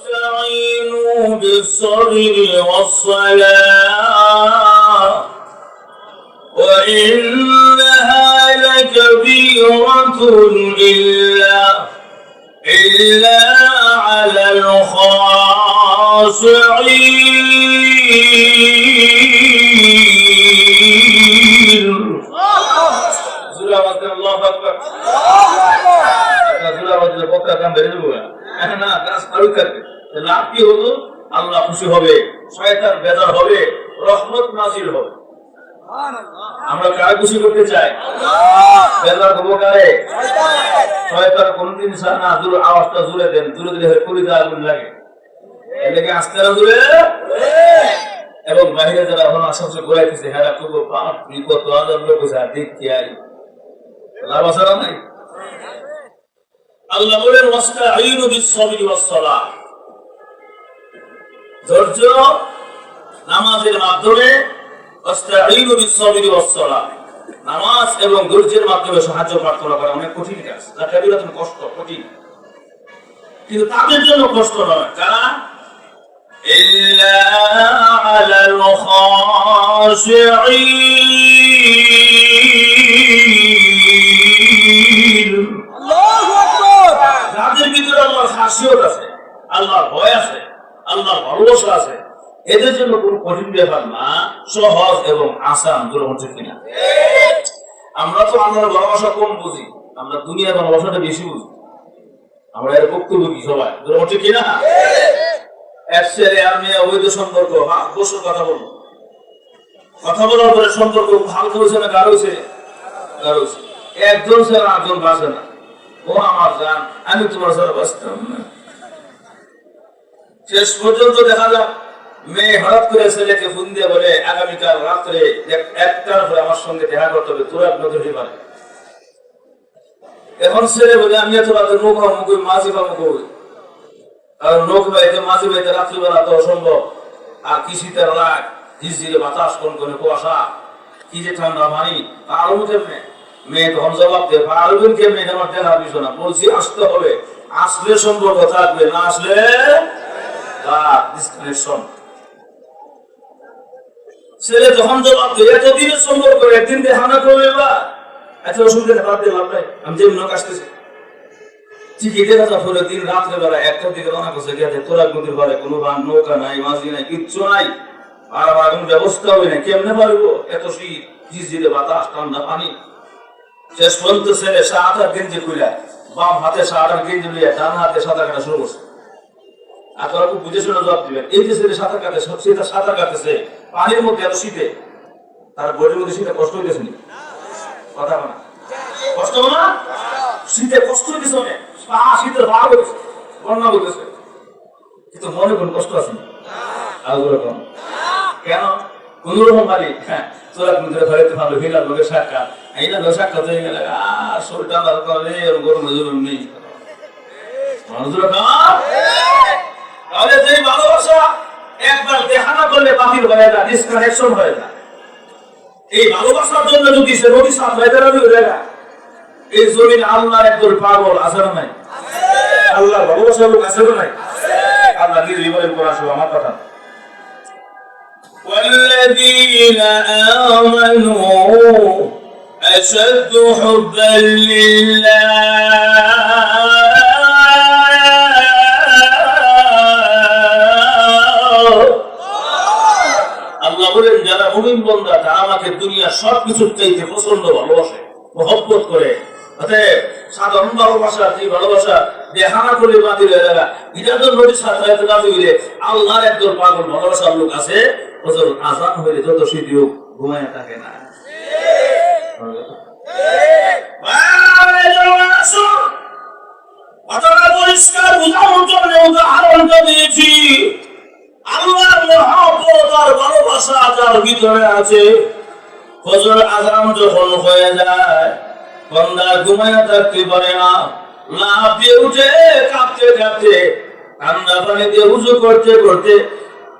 واستعينوا بالصبر والصلاة وإنها لكبيرة إلا إلا على الخاصعين الله أكبر الله أكبر الله أكبر الله أكبر الله أكبر الله أكبر যাব না। এখন না, কাজ আরও থাকবে। তো লাভ কি হলো? আল্লাহ খুশি হবে শয়তান বেজার হবে রহমত নাজিল হবে। আমরা কার খুশি করতে চাই? বেজার হব কারে? শয়তান। কোনদিন না জোরে আওয়াজটা জুড়ে দেন জুড়ে দিলে হয় আগুন লাগে। এদিকে আস্তে জুড়ে এবং বাইরে যারা এখন আশেপাশে ঘুরাইতেছে হ্যাঁ খুব বাপ বিপদ আদর লোক দিক কি আই লাভ আছে নাই? আল্লাহ বলেন ওয়াস্তাঈনু বিস-সাবরি ওয়াস-সালাহ। ধৈর্য নামাজের মাধ্যমে ওয়াস্তাঈনু বিস-সাবরি ওয়াস-সালাহ নামাজ এবং ধৈর্যের মাধ্যমে সাহায্য প্রার্থনা করা অনেক কঠিন কাজ যা কাবিরাতুন কষ্ট কঠিন কিন্তু তাদের জন্য কষ্ট নয় কারা إلا على الخاشعين এদের জন্য কোন কঠিন ব্যাপার না, সহজ এবং আসান হচ্ছে কিনা? আমরা তো আল্লাহর ভালোবাসা কম বুঝি, আমরা দুনিয়ার ভালোবাসাটা বেশি বুঝি। আমরা এর বক্তব্য কি সবাই? হচ্ছে কিনা? আমার না। শেষ পর্যন্ত দেখা যাক। মেয়ে হঠাৎ করে ছেলেকে ফোন দিয়ে বলে, আগামীকাল রাত্রে এক- একটার পরে আমার সঙ্গে দেখা করতে হবে, তোরা এখন ছেলে বলে, আমি এত রাতে মাঝি বা মুখ হই কারণ লোক বাড়িতে মাঝে বাড়িতে রাত্রিবেলা তো অসম্ভব। আর কি শীতের রাগ বাতাস কোন কোন কুয়াশা, কি যে ঠান্ডা পানি আরও কেমনে? মেয়ে তখন জবাব দেয় পারবেন কেমনে? আমার দেখার বিষয় না। বলছি, আসতে হবে। আসলে সম্পর্ক থাকবে, না আসলে ডিসকানেকশন ছেলে যখন জবাব দেয় এতদিনের সম্পর্ক, একদিন দেখানো করবে বা আচ্ছা অসুবিধা বাদ দিয়ে লাভ নাই। আমি যে আসতেছি নৌকা এত ঝিঝিরে বাতাস, ঠান্ডা পানি। গেঞ্জি বাম হাতে গেঞ্জি হাতে সাঁতার কাটা শুরু আর তোরা জবাব এই সাঁতার কাটে সব সেটা সাঁতার কাটতেছে। পানির মধ্যে এত শীতে, তার বডির মধ্যে শীতে কষ্ট হইতেছে কথা কষ্ট না? শীতে কষ্ট হইতেছে অনেক পা শীতের ভাগ হইতেছে, বন্যা হইতেছে। কিন্তু মনে কোন কষ্ট আছে না কেন? কোন? রকম হ্যাঁ তোরা কিন্তু ধরে ভালো হিলা লোকের সাক্ষাৎ। এইটা লোক সাক্ষাৎ হয়ে গেলে আর শরীরটা আলাদা করে গরম জরুর নেই। কাম তাহলে যে ভালোবাসা একবার দেখা না করলে বাতিল হয়ে যায় ডিসকানেকশন হয়ে যায় এই ভালোবাসার জন্য যদি সে নদী সাথ হয়ে দাঁড়াবে হয়ে যায় এই জমিন আল্লাহর একজন পাগল আছে না নাই আল্লাহর ভালোবাসার লোক আছে না নাই আল্লাহ নিজে বলেন কোরআন শুভ আমার কথা والذين آمنوا أشد حبا لله আমাকে দুনিয়া সবকিছুর চাইতে পছন্দ ভালোবাসে মহব্বত করে। ভালোবাসা যার ভিতরে আছে ফজর আজান যখন হয়ে যায়, বন্দা ঘুমায় থাকতে পারে না। লাভ দিয়ে উঠে কাঁপতে কাঁপতে ঠান্ডা পানিতে উজু করতে করতে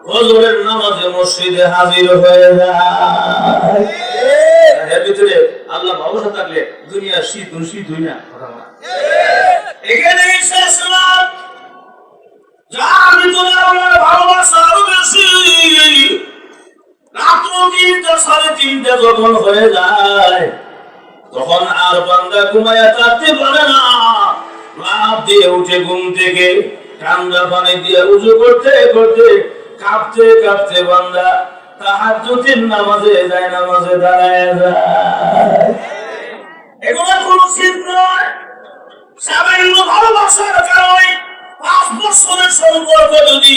ফজরের নামাজে মসজিদে হাজির হয়ে যায়। এর ভিতরে আল্লাহ ভালোবাসা থাকলে দুনিয়া শীত শীত হই না, কথা শেষ যার ভিতরে আমার ভালোবাসা আরও বেশি সাড়ে তিনটা যখন হয়ে যায়, তখন আর বান্দা ঘুমায়া থাকতে পারে না। লাভ দিয়ে উঠে ঘুম থেকে, ঠান্ডা পানি দিয়ে উজু করতে করতে কাঁপতে কাঁপতে বান্দা তাহার জ্যোতির নামাজে যায়, নামাজে দাঁড়ায় এগুলো কোনো শীত নয়। সামান্য ভালোবাসার কারণে পাঁচ বছরের সম্পর্ক যদি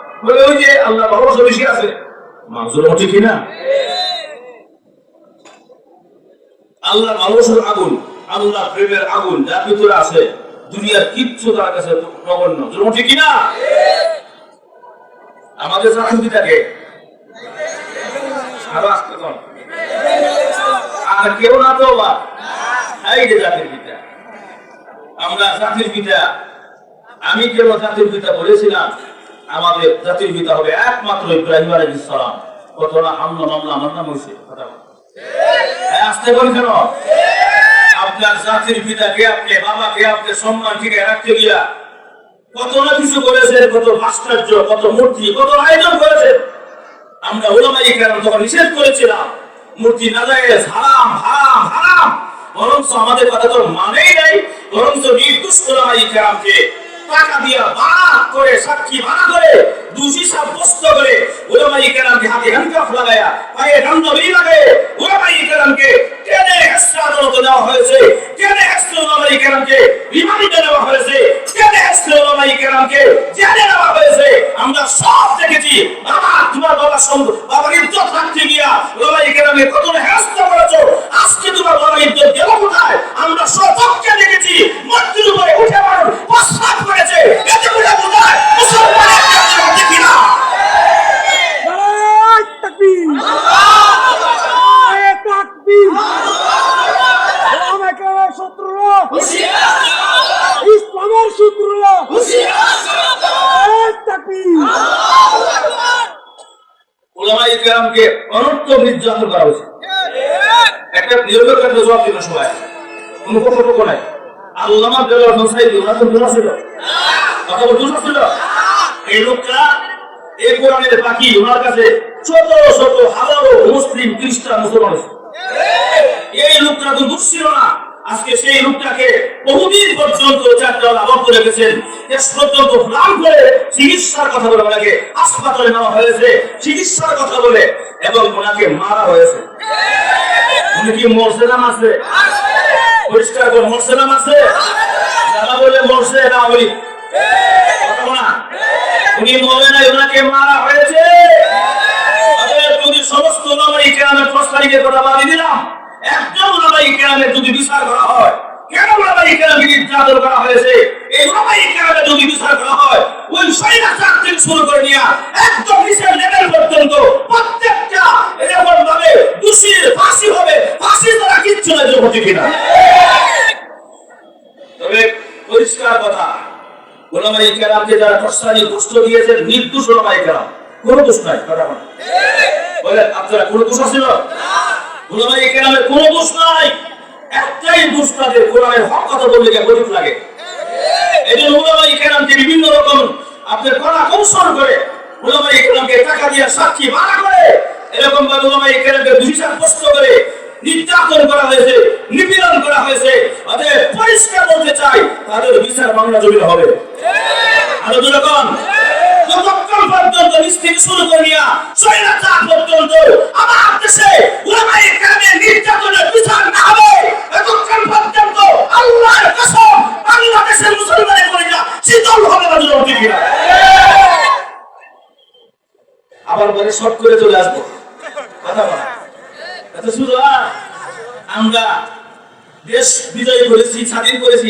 বলে ওই যে আল্লাহ ভালোবাসা বেশি আছে। হচ্ছে কিনা আল্লাহ ভালোবাসার আগুন আল্লাহ প্রেমের আগুন যার ভিতরে আছে, দুনিয়ার কিচ্ছু তার কাছে নগণ্য। হচ্ছে কিনা আমাদের চাকরিটাকে আরও কেউ না তো বা? জাতির পিতা। আমরা জাতির পিতা। আমি কেন জাতির পিতা বলেছিলাম? আমাদের জাতির পিতা হবে একমাত্র ইব্রাহিম আলাইহিস সালাম। কত না হামলা মামলা আমার নাম হয়েছে। হ্যাঁ, আসতে কেন? আপনার জাতির পিতাকে আপনি বাবাকে আপনি সম্মান ঠিক রাখতে গিয়া কত না কিছু কত ভাস্কর্য কত মূর্তি কত আয়োজন আমরা ওলামাই কেন তখন নিষেধ করেছিলাম মূর্তি না যায় হারাম হারাম হারাম। বরঞ্চ আমাদের কথা তো মানেই নাই বরঞ্চ নির্দোষ ওলামাই কেরামকে টাকা দিয়া বাড়া করে, সাক্ষী করে, দোষী সাব্যস্ত করে ওলামাই কেরামকে হাতে হ্যান্ডকাফ পায়ে ওলামাই কেরামকে দেওয়া হয়েছে ওলামাই কেরামকে রিমান্ডে হয়েছে ওলামাই কেরামকে জেলে হয়েছে। আমরা সব দেখেছি, বাবা, তোমার বাবা সঙ্গ বাবার ইজ্জত রাখতে গিয়া ওলামাই কেরামে কত হেস্ত করেছ? আজকে তোমার বাবার ইজ্জত কোথায় আমরা সচক্ষে দেখেছি মন্ত্রীর উপরে উঠে মানুষ প্রস্তাব করেছে এতে করে বোঝায় মুসলমানের কাছে দেখি না নারায় তাকবীর নারায় তাকবীর আমাকে শত্রুরা ইসলামের শত্রুরা নারায় তাকবীর কেরামকে অনর্থ নির্যাতন করা হয়েছে। একটা নিরপেক্ষ জবাব দিল সবাই। কোনো কর্তব্য নাই। আল্লামা বেলাল হোসাইন ওনার তো দুনা ছিল। কথা বল দোষ ছিল। এই লোকটা এই কোরআনের বাকি ওনার কাছে শত শত হাজারো মুসলিম, খ্রিস্টান, মুসলমান। এই লোকটা তো দোষ ছিল না। আজকে সেই লোকটাকে বহুদিন পর্যন্ত আবদ্ধ রেখেছেন। পর্যন্ত করে চিকিৎসার কথা বলে ওনাকে হাসপাতালে নেওয়া হয়েছে। চিকিৎসার কথা বলে এবং ওনাকে মারা হয়েছে। উনি কি মরছে না মারছে পরিষ্কার করে মরছে না যারা বলে মরছে না। উনি মরে নাই, ওনাকে মারা হয়েছে। যদি সমস্ত ওলামাই কেরামের প্রস্তাবিকের কথা বাদ দিলাম। একজন ওলামাই কেরামের যদি বিচার করা হয়, কেন ওলামাই কেরামকে নির্যাতন করা হয়েছে? এই ওলামাই কেরামের যদি বিচার করা হয়, ওই স্বৈরাচার থেকে শুরু করে নিয়ে একদম নিচের লেভেল পর্যন্ত প্রত্যেকটা এরকম ভাবে, দোষীর ফাঁসি হবে, ফাঁসি তারা কিচ্ছু না জগতে কিনা। তবে পরিষ্কার কথা ওলামাই কেরামকে যারা প্রস্তাবী কষ্ট দিয়েছেন, নির্দোষ ওলামাই কেরাম, কোনো দোষ নাই, কথা বলেন। আপনারা কোনো দোষ আছিল ওলামাই কেরামের দোষ নাই। একটাই দোষ তাদের কোরআনের হক কথা বললে গিয়ে গরিব লাগে? এই জন্য ওলামাই কেরামকে বিভিন্ন রকম আপনার কড়া কৌশল করে ওলামাই কেরামকে টাকা দিয়ে সাক্ষী ভাড়া করে, এরকম ভাবে ওলামাই কেরামকে দোষী সাব্যস্ত করে নির্যাতন করা হয়েছে, নিপীড়ন করা হয়েছে। অতএব পরিষ্কার বলতে চাই, তাদের বিচার বাংলা জমিনে হবে। আরও দুরকম যতক্ষণ পর্যন্ত নিচ শুরু করে নিয়া স্বৈরাচার পর্যন্ত আমার দেশে ওলামাই কেরামের নির্যাতনের বিচার না হবে এতক্ষণ পর্যন্ত আল্লাহর কসম বাংলাদেশের মুসলমানের করে না শীতল হবে না যদি কিনা আবার পরে শর্ট করে চলে আসব কথা বলা এত শুধু আর আমরা দেশ করেছি, স্বাধীন করেছি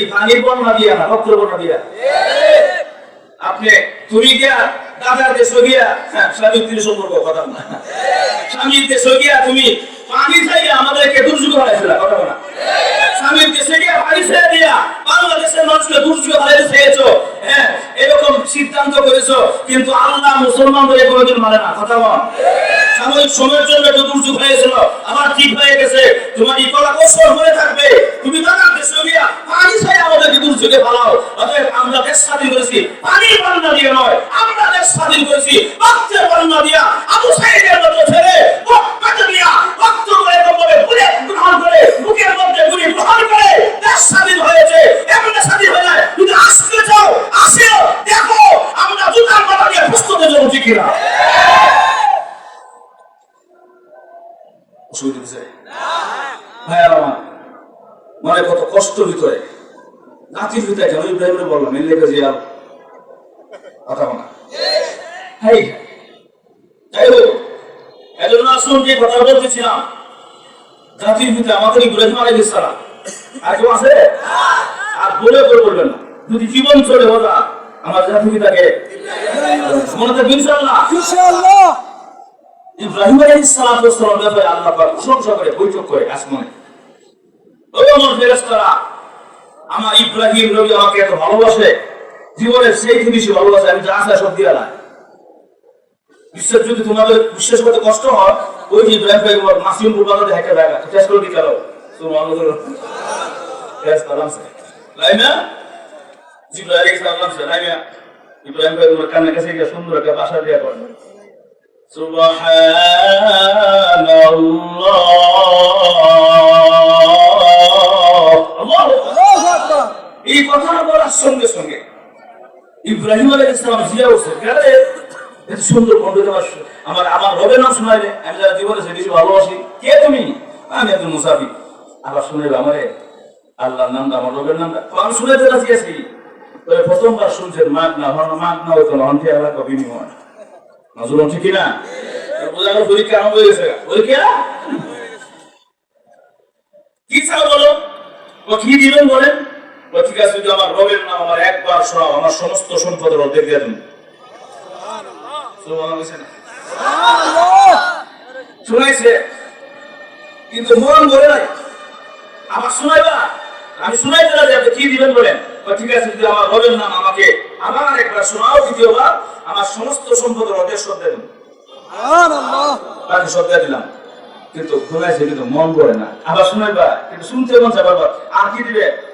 দিয়া না দিয়া। আপনি তুমি দাদার দেশ গিয়া হ্যাঁ তিনি সম্পর্ক, কথা না স্বামীর দেশ গিয়া তুমি পানি আমাদেরকে দুর্যোগ হারাইছিল, কথা বলা। স্বামীর দেশে গিয়া পানি দিয়া বাংলাদেশের মানুষকে দুর্যোগ হ্যাঁ এরকম সিদ্ধান্ত করেছ, কিন্তু আল্লাহ মুসলমানদের কোনোদিন মানে না, কথা বল। সাময়িক সময়ের জন্য একটু দুর্যোগ হয়েছিল, আবার ঠিক হয়ে গেছে, তোমার এই কলা কৌশল মনে থাকবে তুমি বাংলার দেশে গিয়া পানি ছাই আমাদেরকে দুর্যোগে ফালাও অতএব আমরা দেশ স্বাধীন করেছি পানির বান্না দিয়ে নয় আমরা দেশ স্বাধীন করেছি রক্তের বান্না দিয়া আবু সাইদের মতো ছেলে রক্ত দিয়া রক্ত করে কবরে গুলি গ্রহণ করে বুকের মধ্যে গুলি গ্রহণ করে দেশ স্বাধীন হয়েছে এমন স্বাধীন হয়ে যায় যদি আসতে চাও আসেও দেখো আমরা জুতার মাথা দিয়ে প্রস্তুতের জন্য ঠিক কিনা অসুবিধা হচ্ছে হ্যাঁ আমার মানে কত কষ্ট ভিতরে। নাতির ভিতরে কেন ইব্রাহিমরে বললাম এর লেগে জিয়া কথা বলা। হাই যাই হোক এজন্য আসুন যে কথা বলতেছিলাম। জাতির ভিতরে আমাদের ইব্রাহিম সালাম। আর কেউ আছে? আর বলে করে বলবেন না। যদি জীবন চলে ওরা আমার জাতি পিতাকে মনে থাকবে ইনশাআল্লাহ। ইব্রাহিম সালাতু ব্যাপারে আল্লাহ প্রশংসা করে বৈঠক করে আসমানে। আমার ইব্রাহিম নবী আমাকে এত ভালোবাসে জীবনের সেই জিনিসই ভালোবাসে, আমি যা আসা সব দিয়ে বিশ্বাস যদি তোমাদের বিশ্বাস করতে কষ্ট হয়, ওই যে ইব্রাহিম ভাই মাসিম পূর্বাগতে হাইটা জায়গা টেস্ট করে দিতে পারো তোমার আলোচনা টেস্ট করলাম তাই না জিব্রাহিম ইসলাম তাই না ইব্রাহিম ভাই তোমার কান্না কাছে একটা সুন্দর একটা বাসা দেওয়া করেন সুবহানাল্লাহ। এই কথাটা বলার সঙ্গে সঙ্গে ইব্রাহিম আলাইহিস সালাম জিয়া উঠছে গেলে সুন্দর কণ্ঠ আমার আমার রবের নাম শোনাইলে আমি যারা জীবনে সে বেশি ভালোবাসি। কে তুমি? আমি একজন মুসাফি আবার শুনাইবে আমারে। আল্লাহর নামটা, আমার রবের নামটা। আমি শুনাইতে রাজি আছি তবে প্রথমবার শুনছেন মাগ না হন মাগ না হতো না হন্ঠে আলাদা বিনিময়। নজর ঠিক না? বোঝা গেল পরীক্ষা আরম্ভ হয়ে গেছে। পরীক্ষা? কি চাও বলো? ও কি দিবেন বলেন? ঠিক যদি আমার রবের নাম আমার একবার শোনাও আমার সমস্ত সম্পদের অর্ধেক দিয়ে দেন। শুনাইছে কিন্তু মন বলে নাই। আবার শুনাইবা? আমি শুনাইতে রাজি আপনি কি দিবেন বলেন? ঠিক আছে যদি আমার রবের নাম আমাকে আবার একবার শোনাও দ্বিতীয়বার। আমার সমস্ত সম্পদের অর্ধেক শোধ দেন। সুবহানাল্লাহ। তাকে শ্রদ্ধা দিলাম। কিন্তু ঘুমাইছে কিন্তু মন করে না। আবার শুনাইবা? কিন্তু শুনতে মন চাই আর কি দিবে?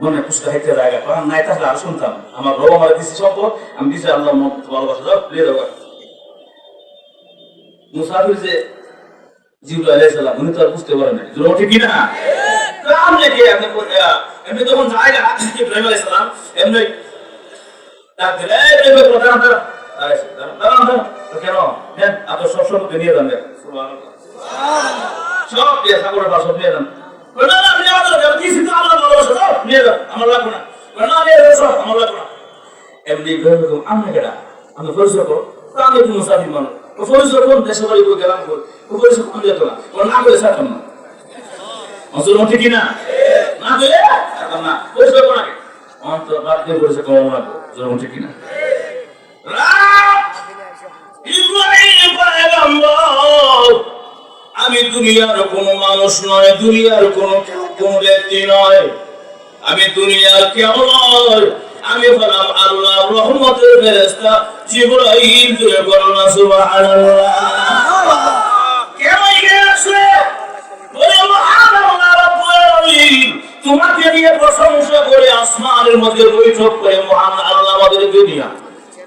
মনে হাইতে জায়গা কোরআন নাই তাহলে আর শুনতাম আমার রব আমার দিছি সম্পদ, আমি দিছি আল্লাহ মন ভালোবাসা। দাও প্রিয় দাও। মুসাফির যে জিবরাইল আলাইহিস সালাম, উনি তো আর বুঝতে পারেন না জোর ঠিক কি না? কাম লেগে আপনি এমনি যখন জায়গা ইব্রাহিম আলাইহিস সালাম, এমনি ডাক দিলে, এই ইব্রাহিম প্রধান দাঁড়া দাঁড়া দাঁড়া দাঁড়া তো কেন? আপনার সব সম্পত্তি নিয়ে যান সুবহানাল্লাহ। সব দিয়ে ঠাকুরের পাশ সব নিয়ে যান। না, না, আপনি আমাদের আমি দিয়েছি তো আল্লাহর ভালোবাসা, সব নিয়ে যান, আমার লাগবে না। না, নিয়ে সব, আমার লাগবে না। এমনি ইব্রাহিম বলল, আমি কেডা? আমি পরিচয় করো। তো আমি একটু মুসাফির মানুষ। ও পরিচয় করুন, দেশের বাড়ি করে গেলাম কই? ও পরিচয় করুন যেত না। ও না করে ছাড়তাম না। অসুর মধ্যে না? না করে ছাড়তাম না। পরিচয় করো আগে। অন্তর বাদ দিয়ে পরিচয় করো না। জোর মধ্যে না? রাত! ইব্রাহিম পয়গম্বর আমি দুনিয়ার কোনো মানুষ নয়, দুনিয়ার কোনো কোনো ব্যক্তি নয়। আমি দুনিয়ার কেউ নয়। আমি হলাম আল্লাহ রহমতের ফেরেস্তা জিব্রাইল জুড়ে বলো না, সুবহানাল্লাহ। তোমাকে নিয়ে প্রশংসা করে আসমানের মধ্যে বৈঠক করে মহান আল্লাহ আমাদেরকে দিয়া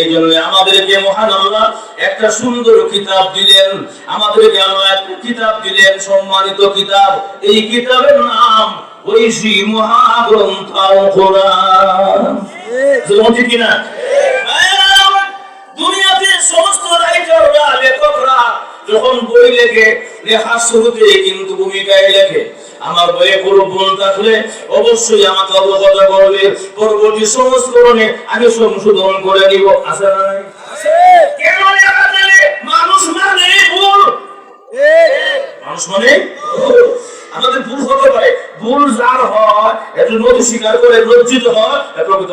এই জন্য আমাদেরকে মহান আল্লাহ একটা সুন্দর কিতাব দিলেন। আমাদেরকে আল্লাহ কিতাব দিলেন, সম্মানিত কিতাব। এই কিতাবের নাম মহাগ্রন্থ কিনা? দুনিয়াতে সমস্ত রাইটাররা লেখকরা যখন বই লেখে, লেখার শুরুতে কিন্তু ভূমিকায় লেখে। আমার বইয়ে কোনো ভুল থাকলে অবশ্যই আমাকে অবগত করবে পরবর্তী সংস্করণে আমি সংশোধন করে নিব আসে নাই? কেন মানুষ মানে ভুল মানুষ মানে ভুল। আমাদের ভুল হতে পারে ভুল যার হয় একটু নদী স্বীকার করে লজ্জিত হয় প্রকৃত।